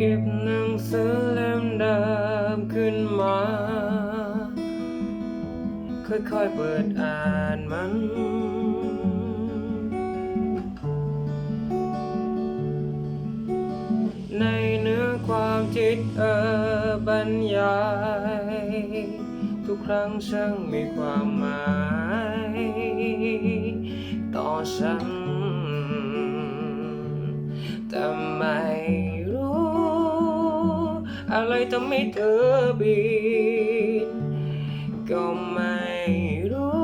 ยิบหนังสือเล่มเดิมขึ้นมา ค่อยๆเปิดอ่านมัน ในเนื้อความจิตเออบรรยาย ทุกครั้งช่างมีความหมาย ต่อฉัน อะไรทำให้เธอบินก็ไม่รู้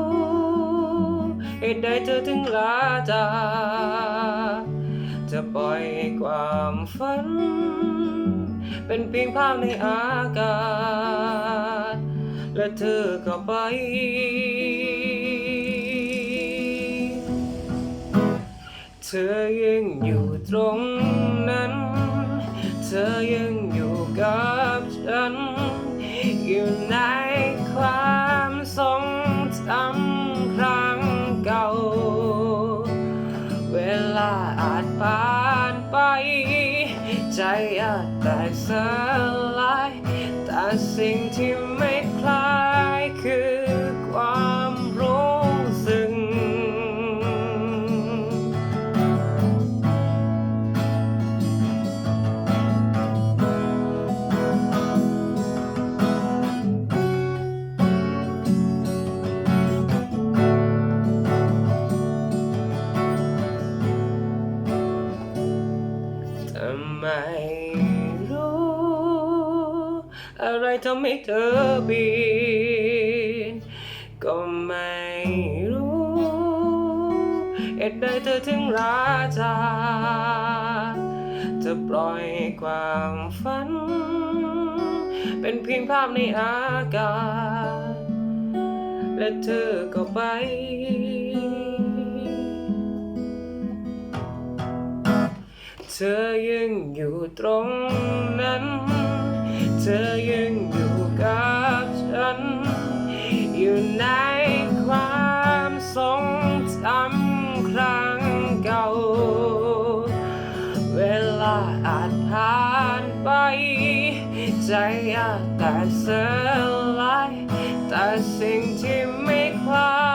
เหตุใดเธอถึงลาจากจะปล่อยความฝัน เป็นเพียงภาพในอากาศ และเธอก็ไปเธอยังอยู่ตรง ผ่านไป ใจอาจแตกสลายแต่สิ่งที่ไม่คลาย รู้ อะไรทำให้เธอเปลี่ยนก็ไม่รู้เหตุใดเธอถึงราจากจะปล่อยความฝัน เป็นเพียงภาพในอากาศ และเธอก็ไป เธอยังอยู่ตรงนั้น เธอยังอยู่กับฉัน อยู่ในความทรงจำครั้งเก่า เวลาอาจผ่านไป ใจอาจแตกสลายแต่สิ่งที่ไม่คลาย